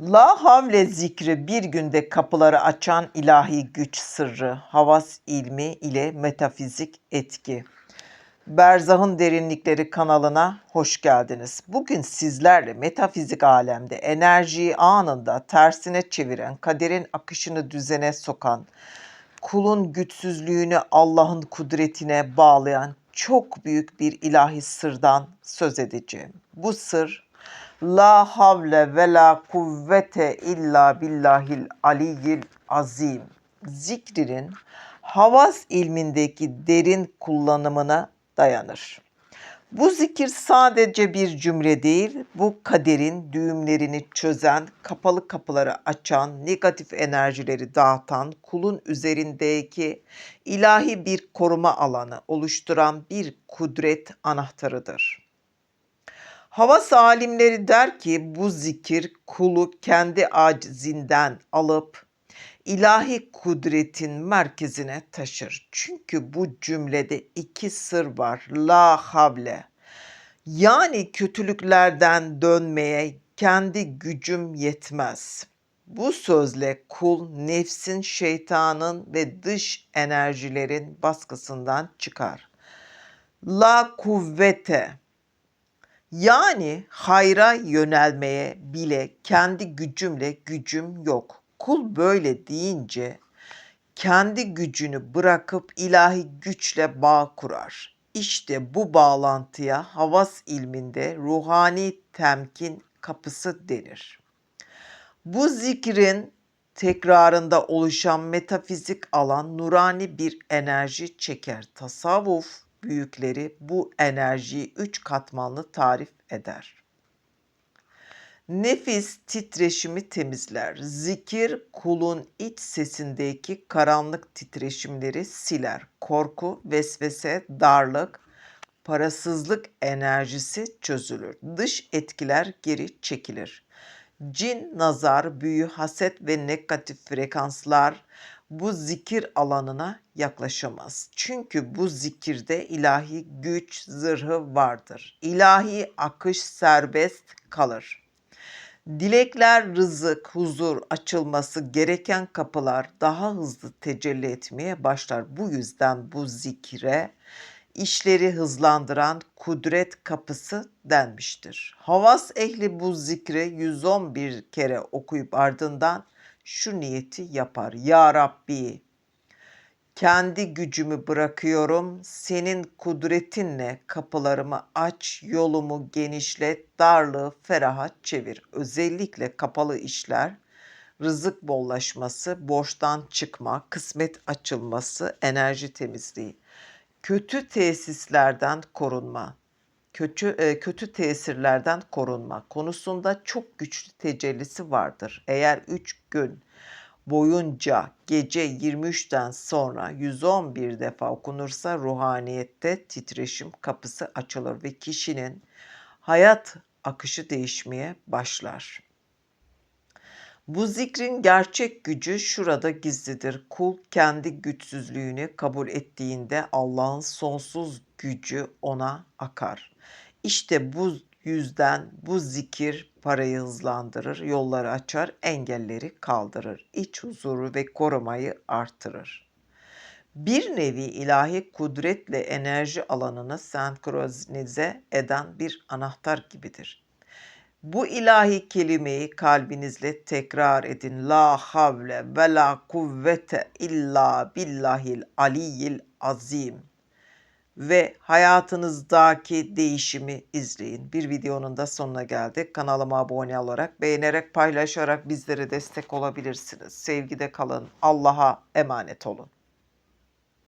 La havle zikri bir günde kapıları açan ilahi güç sırrı, havas ilmi ile metafizik etki. Berzah'ın Derinlikleri kanalına hoş geldiniz. Bugün sizlerle metafizik alemde enerjiyi anında tersine çeviren, kaderin akışını düzene sokan, kulun güçsüzlüğünü Allah'ın kudretine bağlayan çok büyük bir ilahi sırdan söz edeceğim. Bu sır La havle ve la kuvvete illa billahil aliyyil azim zikrinin havas ilmindeki derin kullanımına dayanır. Bu zikir sadece bir cümle değil, bu kaderin düğümlerini çözen, kapalı kapıları açan, negatif enerjileri dağıtan, kulun üzerindeki ilahi bir koruma alanı oluşturan bir kudret anahtarıdır. Havas alimleri der ki bu zikir kulu kendi acizinden alıp ilahi kudretin merkezine taşır. Çünkü bu cümlede iki sır var. La havle. Yani kötülüklerden dönmeye kendi gücüm yetmez. Bu sözle kul nefsin, şeytanın ve dış enerjilerin baskısından çıkar. La kuvvete yani hayra yönelmeye bile kendi gücümle gücüm yok. Kul böyle deyince kendi gücünü bırakıp ilahi güçle bağ kurar. İşte bu bağlantıya havas ilminde ruhani temkin kapısı denir. Bu zikrin tekrarında oluşan metafizik alan nurani bir enerji çeker. Tasavvuf büyükleri bu enerjiyi üç katmanlı tarif eder. Nefis titreşimi temizler. Zikir kulun iç sesindeki karanlık titreşimleri siler. Korku, vesvese, darlık, parasızlık enerjisi çözülür. Dış etkiler geri çekilir. Cin, nazar, büyü, haset ve negatif frekanslar bu zikir alanına yaklaşamaz. Çünkü bu zikirde ilahi güç zırhı vardır. İlahi akış serbest kalır. Dilekler, rızık, huzur açılması gereken kapılar daha hızlı tecelli etmeye başlar. Bu yüzden bu zikire işleri hızlandıran kudret kapısı denmiştir. Havas ehli bu zikri 111 kere okuyup ardından şu niyeti yapar. Ya Rabbi kendi gücümü bırakıyorum. Senin kudretinle kapılarımı aç, yolumu genişlet, darlığı feraha çevir. Özellikle kapalı işler, rızık bollaşması, borçtan çıkma, kısmet açılması, enerji temizliği. Kötü tesislerden korunma kötü e, kötü tesirlerden korunma konusunda çok güçlü tecellisi vardır. Eğer 3 gün boyunca gece 23'ten sonra 111 defa okunursa ruhaniyette titreşim kapısı açılır ve kişinin hayat akışı değişmeye başlar. Bu zikrin gerçek gücü şurada gizlidir. Kul kendi güçsüzlüğünü kabul ettiğinde Allah'ın sonsuz gücü ona akar. İşte bu yüzden bu zikir parayı hızlandırır, yolları açar, engelleri kaldırır, iç huzuru ve korumayı artırır. Bir nevi ilahi kudretle enerji alanını senkronize eden bir anahtar gibidir. Bu ilahi kelimeyi kalbinizle tekrar edin. La havle ve la kuvvete illa billahil aliyyil azim ve hayatınızdaki değişimi izleyin. Bir videonun da sonuna geldik. Kanalıma abone olarak, beğenerek, paylaşarak bizlere destek olabilirsiniz. Sevgide kalın. Allah'a emanet olun.